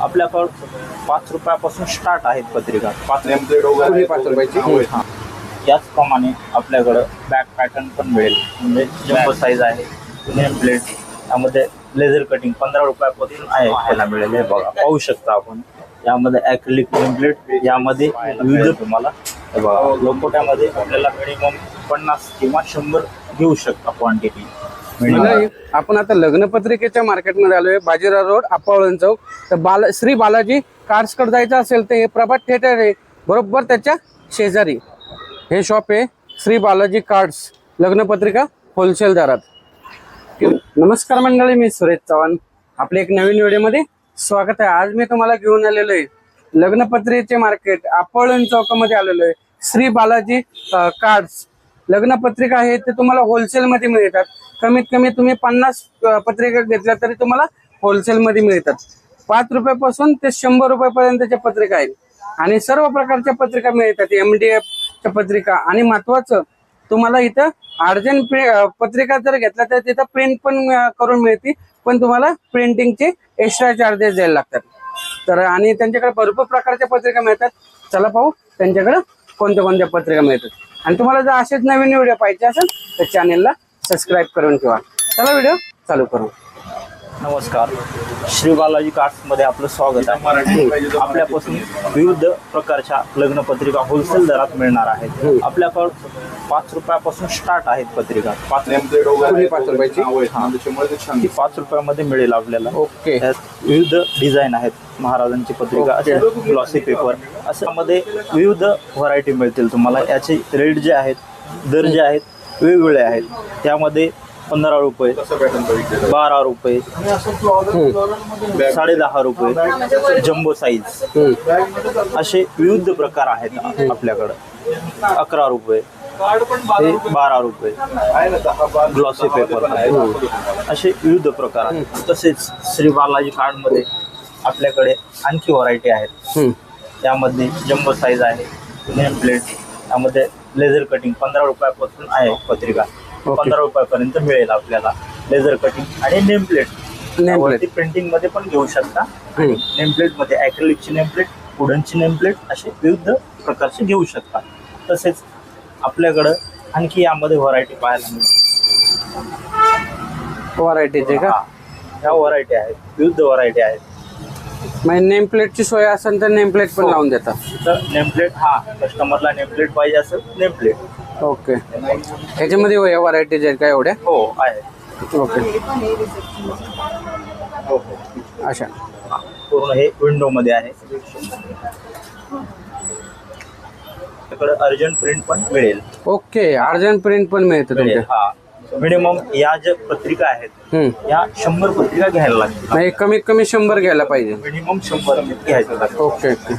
आपल्याकडं पाच रुपयापासून स्टार्ट आहेत पत्रिका. पाच पूर्वी पाच रुपयाची हा. याचप्रमाणे आपल्याकडं बॅक पॅटर्न पण मिळेल. म्हणजे जम्बो साईज आहे नेम प्लेट त्यामध्ये लेझर कटिंग पंधरा रुपयापासून आहे आपल्याला मिळेल. हे बघा पाहू शकता आपण. यामध्ये ॲक्रिलिक नेम प्लेट यामध्ये विविध तुम्हाला हे बघा लोकोट्यामध्ये आपल्याला मिनिमम पन्नास किंवा शंभर घेऊ शकता क्वांटिटी मंडळी, आपण आता लग्नपत्रिकेच्या मार्केटमध्ये आलोय बाजीराव रोड आपावळण चौक. तर बाला श्री बालाजी कार्ड्सकडे जायचं असेल तर हे प्रभात थिएटर आहे. बरोबर त्याच्या शेजारी. हे शॉप आहे श्री बालाजी कार्ड्स लग्नपत्रिका होलसेल दरात. नमस्कार मंडळी मी सुरेश चव्हाण. आपल्या एक नवीन व्हिडिओमध्ये स्वागत आहे. आज मी तुम्हाला घेऊन आलेलो आहे. लग्नपत्रिकेचे मार्केट आपावळण चौकामध्ये आलेलो आहे. श्री बालाजी कार्ड्स लग्नपत्रिका आहे ते तुम्हाला होलसेलमध्ये मिळतात. कमीत कमी तुम्ही पन्नास पत्रिका घेतल्या तरी तुम्हाला होलसेलमध्ये मिळतात. पाच रुपयापासून ते शंभर रुपयापर्यंतच्या पत्रिका आहेत. आणि सर्व प्रकारच्या पत्रिका मिळतात. एम डी एफच्या पत्रिका आणि महत्वाचं तुम्हाला इथं अर्जंट पत्रिका जर घेतल्या तर तिथं प्रिंट पण करून मिळते पण तुम्हाला प्रिंटिंगचे एक्स्ट्रा चार्जेस द्यायला लागतात. तर आणि त्यांच्याकडे भरपूर प्रकारच्या पत्रिका मिळतात. चला पाहू त्यांच्याकडे कोणत्या कोणत्या पत्रिका मिळतात. आणि तुम्हाला जर असेच नवीन व्हिडिओ पाहिजे असेल तर चॅनेलला सबस्क्राईब करून ठेवा. चला व्हिडिओ चालू करू. नमस्कार. श्री बालाजी कार्ड्समध्ये आपलं स्वागत आहे. आपल्यापासून विविध प्रकारच्या लग्नपत्रिका होलसेल दरात मिळणार आहेत. आपल्याकडं पाच रुपयापासून स्टार्ट आहेत पत्रिका. पाच पाच रुपयाची? ते पाच रुपयामध्ये मिळेल आपल्याला. ओके. त्यात विविध डिझाईन आहेत महाराजांची पत्रिका असे ग्लॉसी पेपर असं मध्ये विविध व्हरायटी मिळतील तुम्हाला. याचे रेट जे आहेत दर जे आहेत वेगवेगळे आहेत. त्यामध्ये पंधरा रुपये बारा रुपये साडे दहा रुपये जम्बो साईज असे विविध प्रकार आहेत आपल्याकडं. अकरा रुपये बारा रुपये ग्लॉसी पेपर असे विविध प्रकार आहेत. तसेच श्री बालाजी कार्डमध्ये आपल्याकडे आणखी व्हरायटी आहेत. त्यामध्ये जम्बो साईज आहे नेम प्लेट त्यामध्ये लेझर कटिंग पंधरा रुपयापासून आहे पत्रिका. पंधरा रुपयापर्यंत मिळेल आपल्याला. लेझर कटिंग आणि नेम प्लेट plate. प्रिंटिंगमध्ये पण घेऊ शकता. नेम प्लेटमध्ये अॅक्रिलिकची नेम प्लेट वुडनची नेम प्लेट असे विविध प्रकारचे घेऊ शकता. तसेच आपल्याकडं आणखी यामध्ये व्हरायटी पाहायला मिळते व्हरायटीचे का. ह्या व्हरायटी आहेत. विविध व्हरायटी आहेत. म्हणजे नेम प्लेटची सोय असेल तर नेम प्लेट पण हो. लावून देतात. तर नेमप्लेट हा कस्टमरला नेमप्लेट पाहिजे असेल नेमप्लेट ओके. ह्याच्यामध्ये व्हरायटीज आहेत का एवढ्या? हो आहे ओके. हो हो अशा हा, पूर्ण हे विंडो मध्ये आहे. अर्जंट प्रिंट पण मिळेल. ओके अर्जंट प्रिंट पण मिळतं तुमच्या. हा. मिनिमम या ज्या पत्रिका आहेत हम्म. या शंभर पत्रिका घ्यायला लागतील. म्हणजे कमीत कमी शंभर घ्यायला पाहिजे. मिनिमम शंभर घ्यायचं ओके ओके.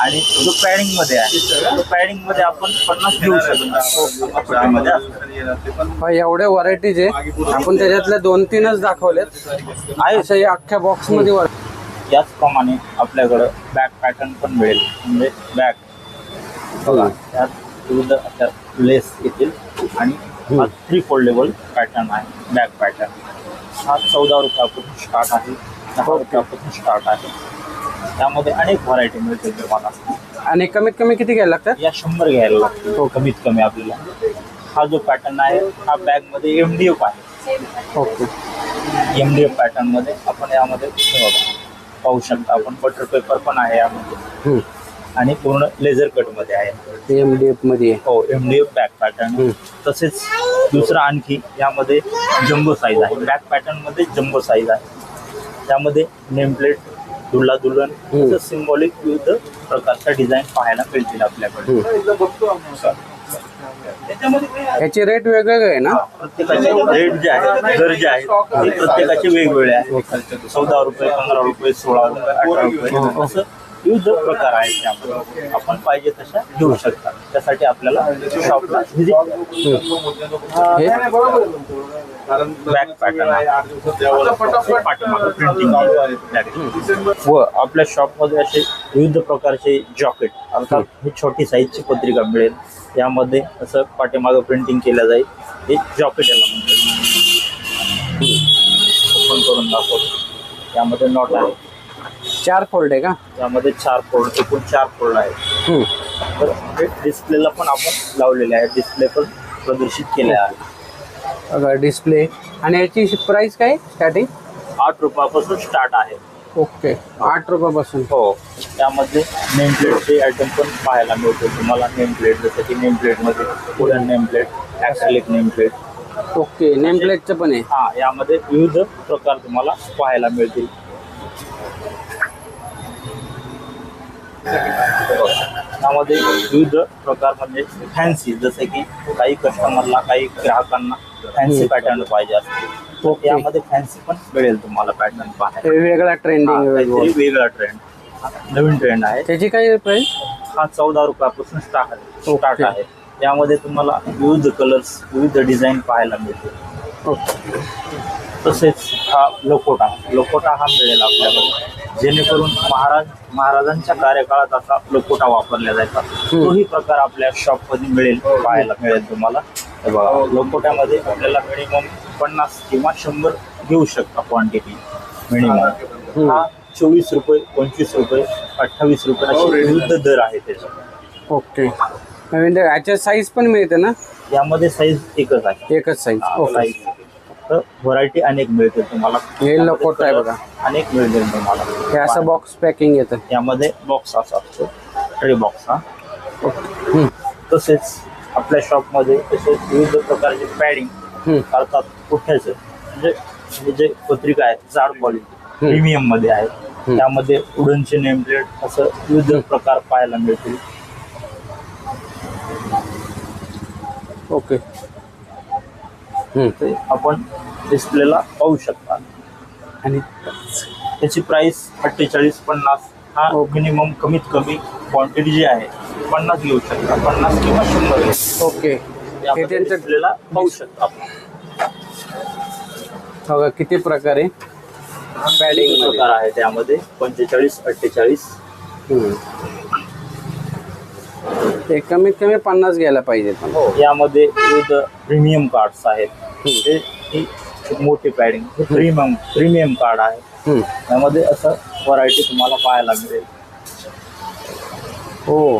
आणि जो पॅडिंगमध्ये आहे पॅडिंगमध्ये आपण पन्नास घेऊ शकतो. असतं. हा, एवढ्या व्हरायटीज आहे आपण त्याच्यातल्या दोन तीनच दाखवलेत. आहे असं या अख्ख्या बॉक्समध्ये याचप्रमाणे आपल्याकडं बॅक पॅटर्न पण मिळेल. म्हणजे बॅक बघा. त्यात विविध लेस येतील. आणि हा. थ्री फोल्डेबल पॅटर्न आहे बॅक पॅटर्न हा चौदा रुपयापासून स्टार्ट आहे दहा रुपयापासून स्टार्ट आहे. त्यामध्ये अनेक व्हरायटी मिळतील तुम्हाला आणि कमीत कमी किती घ्यायला लागतात? या शंभर घ्यायला लागतील. हो. कमीत कमी आपल्याला. हा जो पॅटर्न आहे हा बॅगमध्ये एम डी एफ आहे. ओके. एम डी एफ पॅटर्नमध्ये आपण यामध्ये हे पाहू शकता आपण बटर पेपर पण आहे यामध्ये. आणि पूर्ण लेझर कटमध्ये आहे. एम डी एफमध्ये आहे. हो M D F back pattern. तसेच दुसरं आणखी यामध्ये जम्बो साईज आहे. बॅक पॅटर्नमध्ये जम्बो साईज आहे. त्यामध्ये नेम प्लेट दुल्ला दुल्हन. असं सिम्बॉलिक विविध प्रकारच्या डिझाईन पाहायला मिळतील आपल्याकडे. ह्याचे रेट वेगवेगळे आहे ना? प्रत्येकाचे रेट जे आहेत दर जे आहेत ते प्रत्येकाचे वेगवेगळे आहेत. चौदा रुपये पंधरा रुपये सोळा रुपये अठरा रुपये असं विविध प्रकार आहेत त्यामध्ये आपण पाहिजे तशा घेऊ शकता. त्यासाठी आपल्याला शॉपला व्हिजिट हे बॅक पॅटर्न प्रिंटिंग व आपल्या शॉपमध्ये असे विविध प्रकारचे जॉकेट अर्थात ही छोटी साईजची पत्रिका मिळेल. यामध्ये असं पाठीमागं प्रिंटिंग केलं जाईल. हे जॉकेट याला म्हणतात. ओपन करून दाखवतो. यामध्ये नॉट आहे. चार फोल्ड आहे का? यामध्ये चार फोल्ड एकूण चार फोल्ड आहेत. हम्म. तर हे डिस्प्लेला पण आपण लावलेले आहे. डिस्प्ले पण प्रदर्शित केले आहे. बघा डिस्प्ले आणि याची प्राइस काय स्टार्टिंग आठ रुपयापासून स्टार्ट आहे. ओके आठ रुपयापासून. हो. त्यामध्ये नेम प्लेटचे आयटम पण पाहायला मिळतो तुम्हाला नेम प्लेट जसं की नेम प्लेटमध्ये wooden name plate acrylic name plate okay name प्लेटचं पण आहे. हा यामध्ये विविध प्रकार तुम्हाला पाहायला मिळतील. यामध्ये विविध प्रकार म्हणजे फॅन्सी जसे की काही कस्टमरला काही ग्राहकांना फॅन्सी पॅटर्न पाहिजे असते. यामध्ये फॅन्सी पण मिळेल तुम्हाला पॅटर्न पाहायला. वेगळा ट्रेंडिंग वेगळा ट्रेंड नवीन ट्रेंड आहे. त्याची काय प्राइस हा चौदा रुपयापासून स्टार्ट आहे. स्टार्ट. आहे. यामध्ये तुम्हाला विविध कलर्स विविध डिझाईन पाहायला मिळतील. ओके तसेच हा लोकोटा. लोकोटा हा मिळेल आपल्याला जेणेकरून महाराज महाराजांच्या कार्यकाळात असा लोकोटा वापरला जायचा तोही प्रकार आपल्या शॉपमध्ये मिळेल पाहायला मिळेल तुम्हाला. हे बघा लोकोट्यामध्ये आपल्याला मिनिमम पन्नास किंवा शंभर घेऊ शकता क्वांटिटी मिनिमम हा चोवीस रुपये पंचवीस रुपये अठ्ठावीस रुपये असे विविध दर आहे त्याचे. ओके. नवीन याच्या साईज पण मिळते ना? यामध्ये साईज एकच आहे. एकच साईज ओके. साईज तर व्हरायटी अनेक मिळतील तुम्हाला. हे लकोटा आहे बघा. अनेक मिळतील तुम्हाला. हे असं बॉक्स पॅकिंग येतं. यामध्ये बॉक्स असा असतो. ट्रे बॉक्स हा. तसेच आपल्या शॉपमध्ये तसेच विविध प्रकारचे पॅडिंग. अर्थात पुठ्याचे म्हणजे हे जे पत्रिका आहेत जाड क्वालिटी प्रीमियममध्ये आहे त्यामध्ये वुडनचे नेम प्लेट असं विविध प्रकार पाहायला मिळतील. ओके. ते आपण डिस्प्लेला पाहू शकता. आणि त्याची प्राइस अठ्ठेचाळीस पन्नास हा मिनिमम कमीत कमी क्वांटिटी जी आहे पन्नास घेऊ शकता. पन्नास किंवा शंभर ओके हे आपण त्यांचं डिस्प्लेला पाहू शकता. आपण बघा किती प्रकारे पॅडिंग प्रकार आहे त्यामध्ये? पंचेचाळीस अठ्ठेचाळीस. ते कमीत कमी पन्नास घ्यायला पाहिजे हो यामध्ये विविध प्रीमियम कार्ड्स आहेत. हे ही मोठी पॅडिंग प्रीमियम प्रीमियम कार्ड आहे. हम्म. यामध्ये असं व्हरायटी तुम्हाला पाहायला मिळेल. हो.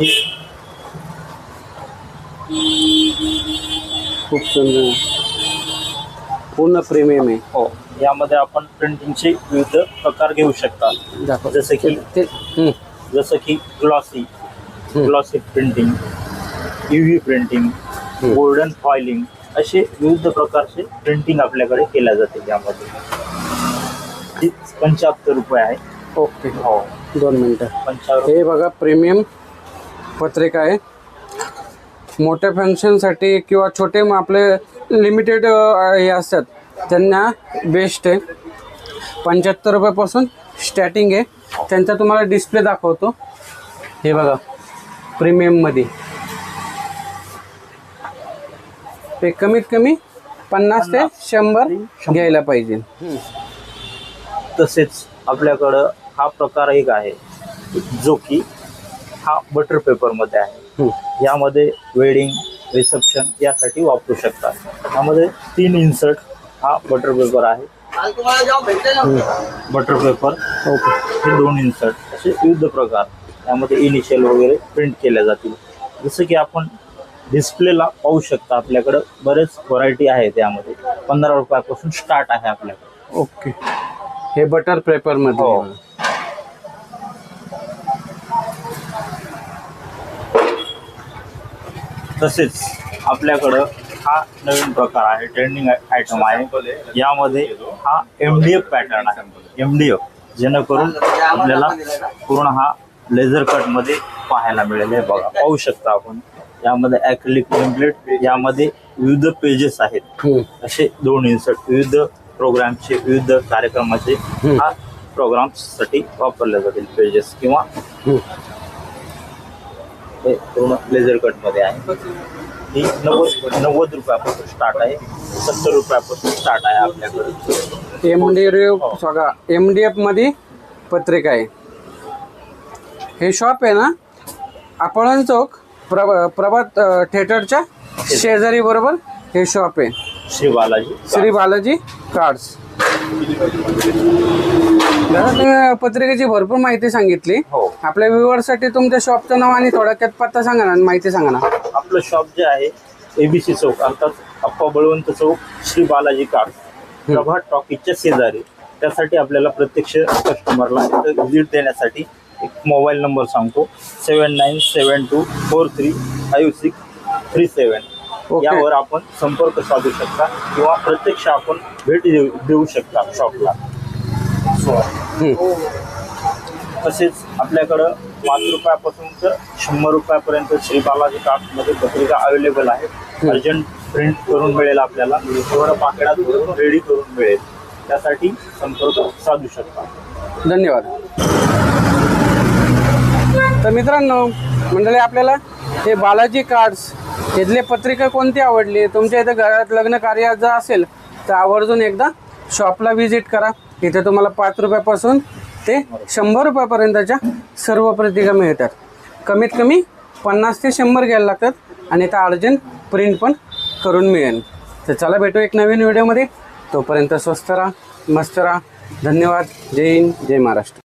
ही खूप सुंदर. पूर्ण प्रीमियम आहे. हो यामध्ये आपण प्रिंटिंगचे विविध प्रकार घेऊ शकता. दाखव. जसं की ते. जसं की glossy glossy printing U V printing golden foiling असे विविध प्रकारचे प्रिंटिंग आपल्याकडे केल्या जाते यामध्ये. पंच्याहत्तर रुपये आहे. ओके. हो. दोन मिनटं. पंचावन्न हे बघा प्रीमियम पत्रिका आहे. मोठ्या फंक्शनसाठी किंवा छोटे म- आपले लिमिटेड हे असतात. त्यांना बेस्ट आहे. पंच्याहत्तर रुपयापासून स्टार्टिंग आहे. त्यांचा तुम्हाला डिस्प्ले दाखवतो. हे बघा. प्रीमियममध्ये ते कमीत कमी पन्नास ते शंभर घ्यायला पाहिजे. तसेच आपल्याकडं हा प्रकार एक आहे जो की हा बटर पेपरमध्ये आहे. हम्म. यामध्ये वेडिंग रिसेप्शन यासाठी वापरू शकतात. यामध्ये तीन इन्सर्ट हा बटर पेपर आहे. Butter paper okay. हे दोन इन्सर्ट असे विविध प्रकार यामध्ये इनिशियल वगैरे प्रिंट केल्या जातील. जसं की आपण डिस्प्लेला पाहू शकता आपल्याकडं बरेच व्हरायटी आहे त्यामध्ये पंधरा रुपयापासून स्टार्ट आहे आपल्याकडे. ओके. हे बटर पेपरमध्ये हो. आहे. तसेच आपल्याकडं हा नवीन प्रकार आहे ट्रेंडिंग आयटम आहे. यामध्ये हा एम डी एफ पॅटर्न आहे. एम डी एफ जेणेकरून आपल्याला पूर्ण हा लेझर कटमध्ये पाहायला मिळेल. हे बघा पाहू शकता आपण. यामध्ये ॲक्रिलिक टेम्पलेट यामध्ये विविध पेजेस आहेत. हम्म. असे दोन इन्सर्ट विविध प्रोग्रामचे विविध कार्यक्रमाचे हा. प्रोग्राम्ससाठी वापरले जातील पेजेस किंवा हम्म. हे पूर्ण लेझर कटमध्ये आहे. ही नव्वद नव्वद रुपयापासून स्टार्ट आहे. सत्तर रुपयापासून स्टार्ट आहे आपल्याकडे. एम डी एफ बघा एम डी एफमध्ये पत्रिका आहे. हे शॉप आहे ना आपण चौक प्रभ प्रभात थिएटरच्या शेजारी बरोबर हे शॉप आहे. श्री बालाजी श्री बालाजी कार्ड्स दादा पत्रिकेची भरपूर माहिती सांगितली. हो. आपल्या व्ह्युअरसाठी तुमच्या शॉपचं नाव आणि थोडक्यात पत्ता सांगा ना आणि माहिती सांगा ना. आपलं शॉप जे आहे एबीसी चौक अर्थात अप्पा बळवंत चौक श्री बालाजी कार प्रभात टॉकीजच्या शेजारी. त्यासाठी आपल्याला प्रत्यक्ष कस्टमरला व्हिजिट देण्यासाठी एक मोबाईल नंबर सांगतो. Seven nine seven two four three five six three seven. यावर आपण संपर्क साधू शकता किंवा प्रत्यक्ष आपण भेट देऊ देऊ शकता शॉपला हम्म. तसेच आपल्याकडं पाच रुपयापासून तर शंभर रुपयापर्यंत श्री बालाजी कार्डमध्ये पत्रिका अवेलेबल आहे अर्जंट प्रिंट करून मिळेल आपल्याला. थोडं पाकिटात भरून रेडी करून मिळेल. त्यासाठी संपर्क साधू शकता. धन्यवाद. तर मित्रांनो मंडळी आपल्याला हे बालाजी कार्ड्स इथले पत्रिका कोणती आवडली? तुमच्या इथं घरात लग्न कार्य जर असेल तर आवर्जून एकदा शॉपला व्हिजिट करा. इथे तुम्हाला पाच रुपयापासून ते शंभर रुपयापर्यंतच्या सर्व पत्रिका मिळतात. कमीत कमी पन्नास ते शंभर घ्यायला लागतात आणि त्या अर्जंट प्रिंट पण करून मिळेल. तर चला भेटू एक नवीन व्हिडिओमध्ये तोपर्यंत स्वस्त राहा मस्त राहा. धन्यवाद. जय हिंद जय महाराष्ट्र.